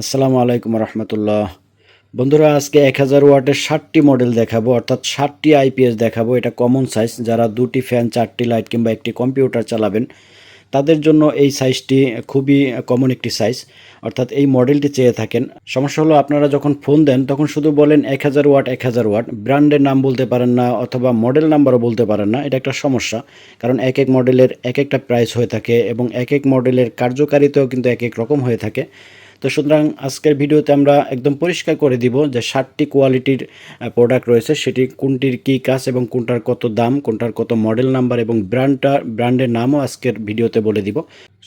আসসালামু আলাইকুম রহমতুল্লাহ। বন্ধুরা, আজকে এক হাজার ওয়াটের ষাটটি মডেল দেখাবো, অর্থাৎ ষাটটি আইপিএস দেখাবো। এটা কমন সাইজ যারা দুটি ফ্যান চারটি লাইট কিংবা একটি কম্পিউটার চালাবেন, তাদের জন্য এই সাইজটি খুবই কমন একটি সাইজ অর্থাৎ এই মডেলটি চেয়ে থাকেন। সমস্যা হলো, আপনারা যখন ফোন দেন, তখন শুধু বলেন এক হাজার ওয়াট, এক হাজার ওয়াট। ব্র্যান্ডের নাম বলতে পারেন না, অথবা মডেল নাম্বারও বলতে পারেন না। এটা একটা সমস্যা, কারণ এক এক মডেলের এক একটা প্রাইস হয়ে থাকে এবং এক এক মডেলের কার্যকারিতাও কিন্তু এক এক রকম হয়ে থাকে। তো সুতরাং আজকের ভিডিওতে আমরা একদম পরিষ্কার করে দিব যে ষাটটি কোয়ালিটির প্রোডাক্ট রয়েছে, সেটি কোনটির কী কাজ এবং কোনটার কত দাম, কোনটার কত মডেল নাম্বার এবং ব্র্যান্ডটা ব্র্যান্ডের নামও আজকের ভিডিওতে বলে দিব।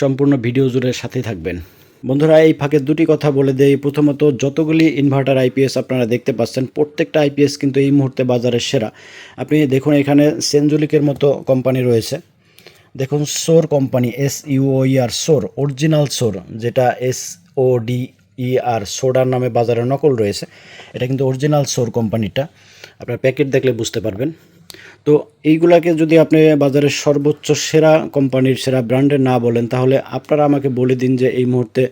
সম্পূর্ণ ভিডিও জুড়ে সাথে থাকবেন। বন্ধুরা, এই ফাঁকে দুটি কথা বলে দেই। প্রথমত, যতগুলি ইনভার্টার আইপিএস আপনারা দেখতে পাচ্ছেন, প্রত্যেকটা আইপিএস কিন্তু এই মুহূর্তে বাজারের সেরা। আপনি দেখুন, এখানে সেনজুলিকের মতো কোম্পানি রয়েছে। দেখুন সোর কোম্পানি এস ইউওইআর সোর অরিজিনাল সোর যেটা এস ও ডি ই আর সোডার নামে বাজারে নকল রয়েছে। এটা কিন্তু অরিজিনাল সোর কোম্পানিটা আপনার প্যাকেট দেখলে বুঝতে পারবেন। তো এইগুলাকে যদি আপনি বাজারের সর্বোচ্চ সেরা কোম্পানির সেরা ব্র্যান্ডের না বলেন, তাহলে আপনারা আমাকে বলে দিন যে এই মুহূর্তে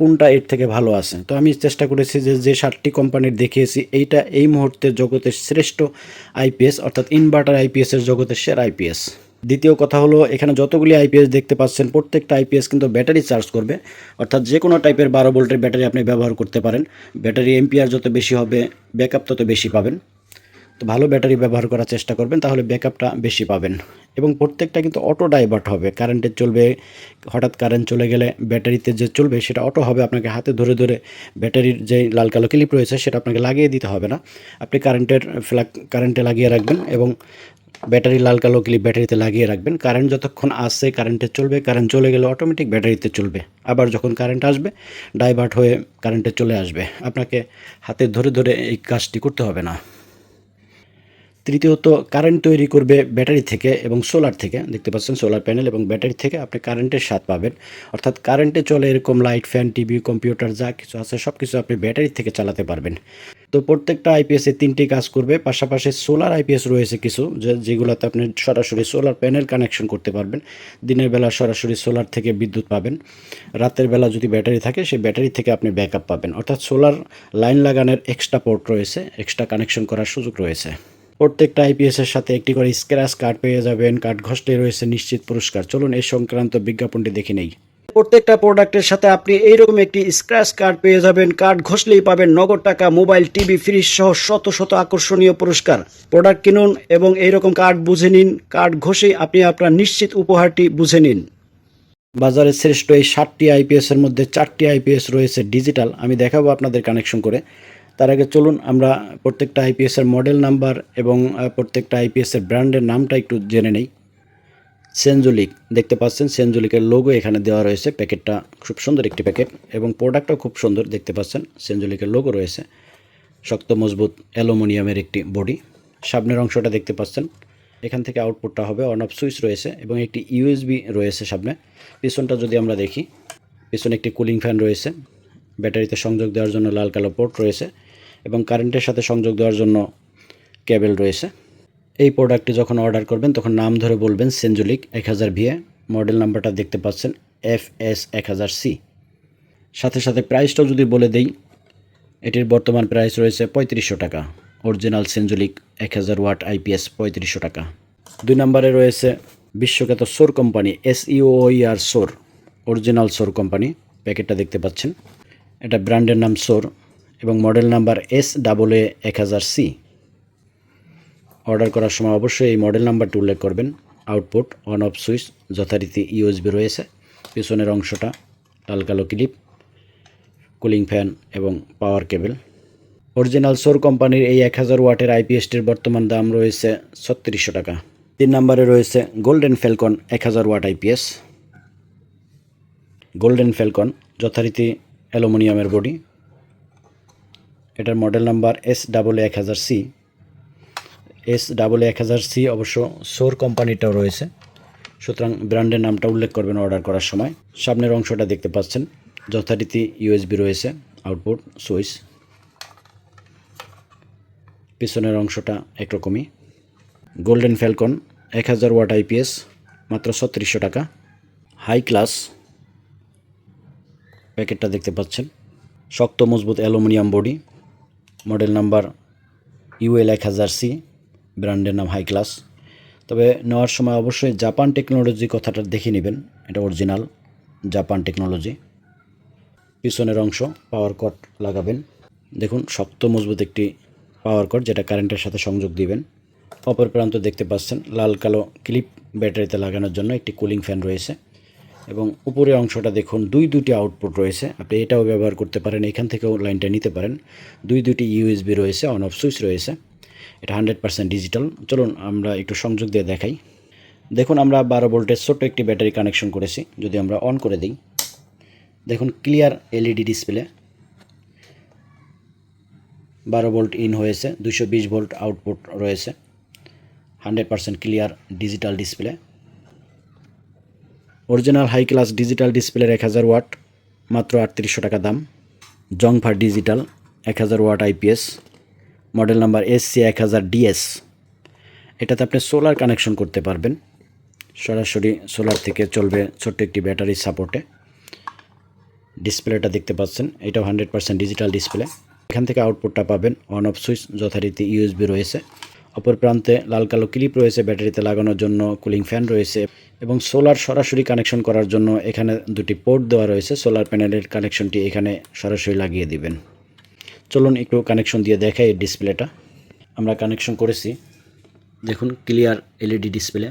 কোনটা এর থেকে ভালো আছে। তো আমি চেষ্টা করেছি যে যে সাতটি কোম্পানির দেখিয়েছি, এইটা এই মুহূর্তে জগতের শ্রেষ্ঠ আইপিএস অর্থাৎ ইনভার্টার আইপিএসের জগতের সেরা আইপিএস দ্বিতীয় কথা হলো, এখানে যতগুলি আইপিএস দেখতে পাচ্ছেন, প্রত্যেকটা আইপিএস কিন্তু ব্যাটারি চার্জ করবে। অর্থাৎ যে কোনো টাইপের বারো ভোল্টের ব্যাটারি আপনি ব্যবহার করতে পারেন। ব্যাটারি এমপিআর যত বেশি হবে, ব্যাকআপ তত বেশি পাবেন। তো ভালো ব্যাটারি ব্যবহার করার চেষ্টা করবেন, তাহলে ব্যাকআপটা বেশি পাবেন। এবং প্রত্যেকটা কিন্তু অটো ডাইভার্ট হবে। কারেন্টের চলবে, হঠাৎ কারেন্ট চলে গেলে ব্যাটারিতে যে চলবে, সেটা অটো হবে আপনাকে হাতে ধরে ধরে ব্যাটারির যে লাল কালো ক্লিপ রয়েছে, সেটা আপনাকে লাগিয়ে দিতে হবে না। আপনি কারেন্টের ফ্ল্যাগ, কারেন্টে লাগিয়ে রাখবেন এবং ব্যাটারি লাল কালো ক্লিপ ব্যাটারিতে লাগিয়ে রাখবেন। কারেন্ট যতক্ষণ আসছে, কারেন্টে চলবে, কারেন্ট চলে গেলে অটোমেটিক ব্যাটারিতে চলবে। আবার যখন কারেন্ট আসবে ডাইভার্ট হয়ে কারেন্টে চলে আসবে। আপনাকে হাতে ধরে ধরে এই কাজটি করতে হবে না। তৃতীয়ত, কারেন্ট তৈরি করবে ব্যাটারি থেকে এবং সোলার থেকে। দেখতে পাচ্ছেন, সোলার প্যানেল এবং ব্যাটারি থেকে আপনি কারেন্টের স্বাদ পাবেন। অর্থাৎ কারেন্টে চলে এরকম লাইট ফ্যান টিভি কম্পিউটার যা কিছু আছে সব কিছু আপনি ব্যাটারি থেকে চালাতে পারবেন। তো প্রত্যেকটা আইপিএস আইপিএসে তিনটি কাজ করবে, পাশাপাশি সোলার আইপিএস রয়েছে কিছু যেগুলোতে আপনি সরাসরি সোলার প্যানেল কানেকশন করতে পারবেন। দিনের বেলা সরাসরি সোলার থেকে বিদ্যুৎ পাবেন। রাতের বেলা যদি ব্যাটারি থাকে, সেই ব্যাটারি থেকে আপনি ব্যাকআপ পাবেন। অর্থাৎ সোলার লাইন লাগানোর এক্সট্রা পোর্ট রয়েছে এক্সট্রা কানেকশন করার সুযোগ রয়েছে। প্রত্যেকটা আইপিএসের সাথে একটি করে স্ক্র্যাচ কার্ড পেয়ে যাবেন কার্ড ঘষলে রয়েছে নিশ্চিত পুরস্কার। চলুন এই সংক্রান্ত বিজ্ঞাপনটি দেখে নেই। প্রত্যেকটা প্রোডাক্টের সাথে আপনি এইরকম একটি স্ক্র্যাচ কার্ড পেয়ে যাবেন। কার্ড ঘষলেই পাবেন নগদ টাকা মোবাইল টিভি ফ্রিজ সহ শত শত আকর্ষণীয় পুরস্কার। প্রোডাক্ট কিনুন এবং এইরকম কার্ড বুঝে নিন। কার্ড ঘষে আপনি আপনার নিশ্চিত উপহারটি বুঝে নিন। বাজারে শ্রেষ্ঠ এই ষাটটি আইপিএসের মধ্যে চারটি আইপিএস রয়েছে ডিজিটাল আমি দেখাবো আপনাদের কানেকশন করে। তার আগে চলুন, আমরা প্রত্যেকটা আইপিএসের মডেল নাম্বার এবং প্রত্যেকটা আইপিএসের ব্র্যান্ডের নামটা একটু জেনে নেই। সেনজুলিক, দেখতে পাচ্ছেন সেনজুলিকের লোগো এখানে দেওয়া রয়েছে। প্যাকেটটা খুব সুন্দর একটি প্যাকেট এবং প্রোডাক্টটাও খুব সুন্দর, দেখতে পাচ্ছেন সেনজুলিকের লোগো রয়েছে। শক্ত, মজবুত অ্যালুমিনিয়ামের একটি বডি। সামনের অংশটা দেখতে পাচ্ছেন, এখান থেকে আউটপুটটা হবে অন অফ সুইচ রয়েছে এবং একটি ইউএসবি রয়েছে সামনে। পিছনটা যদি আমরা দেখি, পিছনে একটি কুলিং ফ্যান রয়েছে। ব্যাটারিতে সংযোগ দেওয়ার জন্য লাল কালো পোর্ট রয়েছে এবং কারেন্টের সাথে সংযোগ দেওয়ার জন্য কেবল রয়েছে। এই প্রোডাক্টটি যখন অর্ডার করবেন, তখন নাম ধরে বলবেন সেঞ্জুলিক এক হাজার ভিএ মডেল নাম্বারটা দেখতে পাচ্ছেন এফ এস এক হাজার সি সাথে সাথে প্রাইসটাও যদি বলে দেই, এটির বর্তমান প্রাইস রয়েছে পঁয়ত্রিশশো টাকা। অরিজিনাল সেঞ্জুলিক এক হাজার ওয়াট আইপিএস পঁয়ত্রিশশো টাকা। দুই নম্বরে রয়েছে বিশ্বখ্যাত সোর কোম্পানি এস ইউওইআর সোর অরিজিনাল সোর কোম্পানি প্যাকেটটা দেখতে পাচ্ছেন। এটা ব্র্যান্ডের নাম সোর এবং model number S double A এক হাজার সি অর্ডার করার সময় অবশ্যই এই মডেল নাম্বারটি উল্লেখ করবেন। আউটপুট অন অফ সুইচ যথারীতি ইউএসবি রয়েছে। পিছনের অংশটা লাল কালো ক্লিপ কুলিং ফ্যান এবং পাওয়ার কেবল অরিজিনাল সোর কোম্পানির এই এক হাজার ওয়াটের আইপিএসটির বর্তমান দাম রয়েছে ছত্রিশশো টাকা। তিন নম্বরে রয়েছে গোল্ডেন ফেলকন এক হাজার ওয়াট আইপিএস গোল্ডেন ফেলকন যথারীতি অ্যালুমিনিয়ামের বডি। এটার মডেল নাম্বার এস ডাবল এক হাজার সি এস ডাবল এক হাজার সি অবশ্য সোর কোম্পানিটাও রয়েছে সুতরাং ব্র্যান্ডের নামটা উল্লেখ করবেন অর্ডার করার সময় সামনের অংশটা দেখতে পাচ্ছেন যথারীতি ইউএসবি রয়েছে আউটপুট সুইচ পিছনের অংশটা একরকমই গোল্ডেন ফ্যালকন এক হাজার ওয়াট আইপিএস মাত্র ছত্রিশশো টাকা হাই ক্লাস প্যাকেটটা দেখতে পাচ্ছেন শক্ত মজবুত aluminium body model number U L হাজার সি ব্র্যান্ডের নাম হাই ক্লাস তবে নেওয়ার সময় অবশ্যই জাপান টেকনোলজি কথাটা দেখে নেবেন। এটা অরিজিনাল জাপান টেকনোলজি। পিছনের অংশ পাওয়ার কট লাগাবেন। দেখুন, শক্ত, মজবুত একটি পাওয়ার কট যেটা কারেন্টের সাথে সংযোগ দিবেন। অপর প্রান্ত দেখতে পাচ্ছেন, লাল কালো ক্লিপ ব্যাটারিতে লাগানোর জন্য একটি কুলিং ফ্যান রয়েছে। এবং উপরের অংশটা দেখুন, দুই দুটি আউটপুট রয়েছে। আপনি এটাও ব্যবহার করতে পারেন, এখান থেকেও লাইনটা নিতে পারেন। দুই দুটি ইউএসবি রয়েছে অন অফ সুইচ রয়েছে। এটা হান্ড্রেড পার্সেন্ট ডিজিটাল চলুন আমরা একটু সংযোগ দিয়ে দেখাই। দেখুন, আমরা বারো ভোল্টের ছোট্ট একটি ব্যাটারি কানেকশন করেছি, যদি আমরা অন করে দিই। দেখুন ক্লিয়ার এলইডি ডিসপ্লে বারো ভোল্ট ইন হয়েছে দুশো বিশ ভোল্ট আউটপুট রয়েছে। Hundred percent clear digital display original high class digital ডিসপ্লের এক হাজার ওয়াট মাত্র আটত্রিশশো টাকা দাম। জংফার ডিজিটাল এক হাজার watt IPS model number S C এক হাজার ডিএস এটাতে আপনি সোলার কানেকশন করতে পারবেন। সরাসরি সোলার থেকে চলবে ছোট্ট একটি ব্যাটারি সাপোর্টে ডিসপ্লেটা দেখতে পাচ্ছেন, এটাও হান্ড্রেড পার্সেন্ট ডিজিটাল ডিসপ্লে এখান থেকে আউটপুটটা পাবেন অন অফ সুইচ যথারীতি ইউএসবি রয়েছে। অপর প্রান্তে লাল কালো ক্লিপ রয়েছে ব্যাটারিতে লাগানোর জন্য কুলিং ফ্যান রয়েছে। এবং সোলার সরাসরি কানেকশন করার জন্য এখানে দুটি পোর্ট দেওয়া রয়েছে। সোলার প্যানেলের কানেকশনটি এখানে সরাসরি লাগিয়ে দিবেন। চলুন একটু কানেকশন দিয়ে দেখাই ডিসপ্লেটা আমরা কানেকশন করেছি। দেখুন ক্লিয়ার এলইডি ডিসপ্লে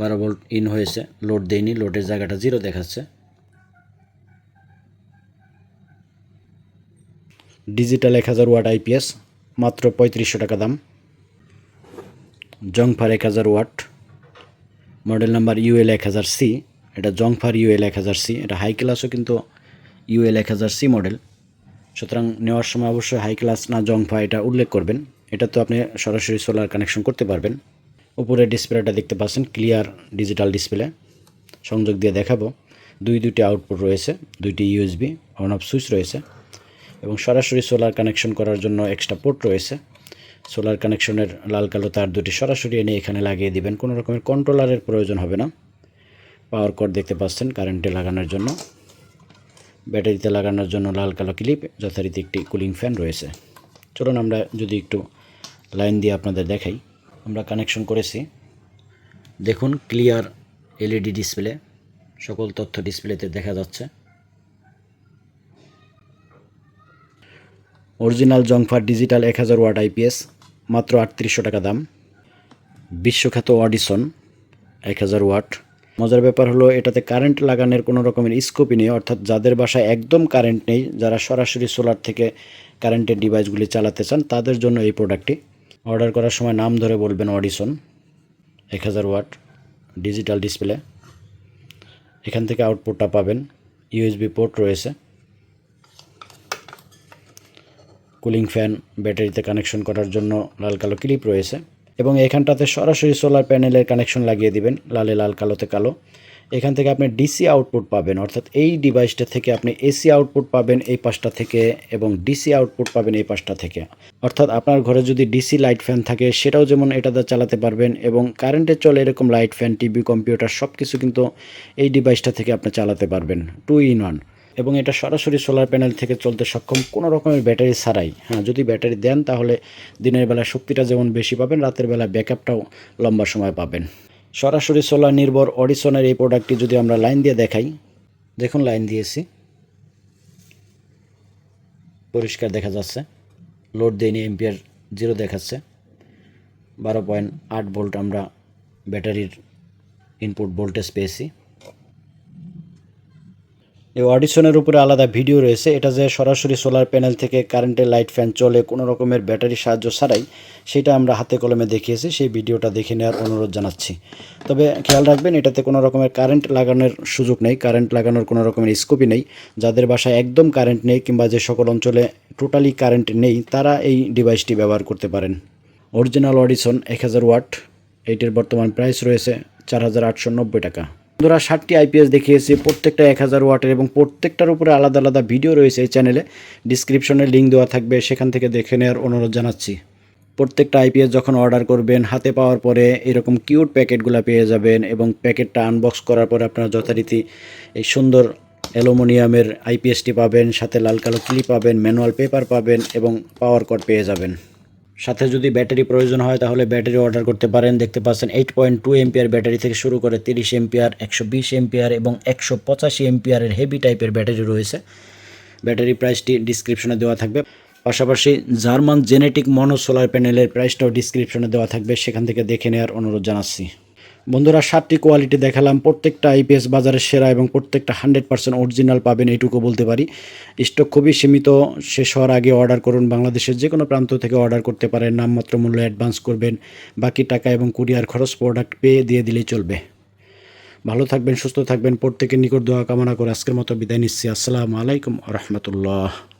বারো ভোল্ট ইন হয়েছে। লোড দেয়নি লোডের জায়গাটা জিরো দেখাচ্ছে। ডিজিটাল এক হাজার ওয়াট আইপিএস মাত্র পঁয়ত্রিশশো টাকা দাম। জংফার এক হাজার ওয়াট মডেল নাম্বার ইউএল এক হাজার সি এটা জংফার ইউএল এক হাজার সি এটা হাই ক্লাসও কিন্তু ইউএল এক হাজার সি মডেল সুতরাং নেওয়ার সময় অবশ্যই হাই ক্লাস না জংফা এটা উল্লেখ করবেন। এটা তো আপনি সরাসরি সোলার কানেকশন করতে পারবেন। উপরে ডিসপ্লেটা দেখতে পাচ্ছেন ক্লিয়ার ডিজিটাল ডিসপ্লে সংযোগ দিয়ে দেখাবো। দুই দুইটি আউটপুট রয়েছে, দুইটি ইউএসবি অন অফ সুইচ রয়েছে। এবং সরাসরি সোলার কানেকশন করার জন্য এক্সট্রা পোর্ট রয়েছে। সোলার কানেকশনের লাল কালো তার দুটি সরাসরি এনে এখানে লাগিয়ে দিবেন। কোনো রকমের কন্ট্রোলারের প্রয়োজন হবে না। পাওয়ার কট দেখতে পাচ্ছেন কারেন্টে লাগানোর জন্য। ব্যাটারিতে লাগানোর জন্য লাল কালো ক্লিপ, যথারীতি একটি কুলিং ফ্যান রয়েছে। চলুন আমরা যদি একটু লাইন দিয়ে আপনাদের দেখাই। আমরা কানেকশন করেছি। দেখুন, ক্লিয়ার এলইডি ডিসপ্লে, সকল তথ্য ডিসপ্লেতে দেখা যাচ্ছে। অরিজিনাল জংফার ডিজিটাল এক হাজার ওয়াট আইপিএস মাত্র আটত্রিশশো টাকা দাম। বিশ্বখ্যাত অডিসন, এক হাজার ওয়াট। মজার ব্যাপার হলো এটাতে কারেন্ট লাগানোর কোনো রকমের স্কোপই নেই, অর্থাৎ যাদের বাসায় একদম কারেন্ট নেই, যারা সরাসরি সোলার থেকে কারেন্টের ডিভাইসগুলি চালাতে চান, তাদের জন্য এই প্রোডাক্টটি অর্ডার করার সময় নাম ধরে বলবেন অডিসন এক হাজার ওয়াট ডিজিটাল ডিসপ্লে এখান থেকে আউটপুটটা পাবেন ইউএসবি পোর্ট রয়েছে। কুলিং ফ্যান ব্যাটারিতে কানেকশন করার জন্য লাল কালো ক্লিপ রয়েছে। এবং এখানটাতে সরাসরি সোলার প্যানেলের কানেকশন লাগিয়ে দিবেন, লালে, লাল, কালোতে কালো। এখান থেকে আপনি ডিসি আউটপুট পাবেন, অর্থাৎ এই ডিভাইসটা থেকে আপনি এসি আউটপুট পাবেন এই পাশটা থেকে এবং ডিসি আউটপুট পাবেন এই পাশটা থেকে। অর্থাৎ আপনার ঘরে যদি ডিসি লাইট ফ্যান থাকে, সেটাও যেমন এটাতে চালাতে পারবেন এবং কারেন্টে চলে এরকম লাইট ফ্যান টিভি কম্পিউটার সব কিছু কিন্তু এই ডিভাইসটা থেকে আপনি চালাতে পারবেন টু ইন ওয়ান এবং এটা সরাসরি সোলার প্যানেল থেকে চলতে সক্ষম কোনো রকমের ব্যাটারি ছাড়াই। হ্যাঁ যদি ব্যাটারি দেন তাহলে দিনের বেলা শক্তিটা যেমন বেশি পাবেন, রাতের বেলা ব্যাকআপটাও লম্বা সময় পাবেন। সরাসরি সোলার নির্ভর অডিসনের এই প্রোডাক্টটি যদি আমরা লাইন দিয়ে দেখাই, দেখুন লাইন দিয়েছি। পরিষ্কার দেখা যাচ্ছে। লোড দেয়নি এম্পিয়ার জিরো দেখাচ্ছে। বারো পয়েন্ট আট ভোল্ট আমরা ব্যাটারির ইনপুট ভোল্টেজ পেয়েছি। এই অডিশনের উপরে আলাদা ভিডিও রয়েছে। এটা যে সরাসরি সোলার প্যানেল থেকে কারেন্টের লাইট ফ্যান চলে কোনো রকমের ব্যাটারি সাহায্য ছাড়াই, সেটা আমরা হাতে কলমে দেখিয়েছি। সেই ভিডিওটা দেখে নেওয়ার অনুরোধ জানাচ্ছি। তবে খেয়াল রাখবেন, এটাতে কোনো রকমের কারেন্ট লাগানোর সুযোগ নেই, কারেন্ট লাগানোর কোনো রকমের স্কোপই নেই। যাদের বাসায় একদম কারেন্ট নেই কিংবা যে সকল অঞ্চলে টোটালি কারেন্ট নেই, তারা এই ডিভাইসটি ব্যবহার করতে পারেন। অরিজিনাল অডিশন এক হাজার ওয়াট এইটির বর্তমান প্রাইস রয়েছে চার হাজার আটশো নব্বই টাকা। বন্ধুরা, ষাটটি আইপিএস দেখিয়েছি, প্রত্যেকটা এক হাজার ওয়াটের এবং প্রত্যেকটার উপরে আলাদা আলাদা ভিডিও রয়েছে এই চ্যানেলে। ডিসক্রিপশনে লিঙ্ক দেওয়া থাকবে, সেখান থেকে দেখে নেওয়ার অনুরোধ জানাচ্ছি। প্রত্যেকটা আইপিএস যখন অর্ডার করবেন, হাতে পাওয়ার পরে এরকম কিউট প্যাকেটগুলো পেয়ে যাবেন এবং প্যাকেটটা আনবক্স করার পরে আপনারা যথারীতি এই সুন্দর অ্যালুমিনিয়ামের আইপিএসটি পাবেন, সাথে লাল কালো ক্লিপ পাবেন ম্যানুয়াল পেপার পাবেন এবং পাওয়ার কট পেয়ে যাবেন। সাথে যদি ব্যাটারি প্রয়োজন হয়, তাহলে ব্যাটারি অর্ডার করতে পারেন। দেখতে পাচ্ছেন eight point two ampere battery থেকে শুরু করে তিরিশ এমপিআর একশো বিশ এমপিআর এবং একশো পঁচাশি এমপিআরের হেভি টাইপের ব্যাটারি রয়েছে। ব্যাটারি প্রাইসটি ডিসক্রিপশনে দেওয়া থাকবে। পাশাপাশি জার্মান জেনেটিক মনো সোলার প্যানেলের প্রাইসটাও ডিসক্রিপশনে দেওয়া থাকবে। সেখান থেকে দেখে নেওয়ার অনুরোধ জানাচ্ছি। বন্ধুরা, সাতটি কোয়ালিটি দেখালাম। প্রত্যেকটা আইপিএস বাজারের সেরা এবং প্রত্যেকটা হান্ড্রেড পার্সেন্ট অরিজিনাল পাবেন, এইটুকু বলতে পারি। স্টক খুবই সীমিত, শেষ হওয়ার আগে অর্ডার করুন। বাংলাদেশের যে কোনো প্রান্ত থেকে অর্ডার করতে পারেন। নামমাত্র মূল্য অ্যাডভান্স করবেন। বাকি টাকা এবং কুরিয়ার খরচ প্রোডাক্ট পেয়ে দিয়ে দিলেই চলবে। ভালো থাকবেন, সুস্থ থাকবেন। প্রত্যেকের নিকট দোয়া কামনা করে আজকের মতো বিদায় নিচ্ছি। আসসালামু আলাইকুম রহমতুল্লাহ।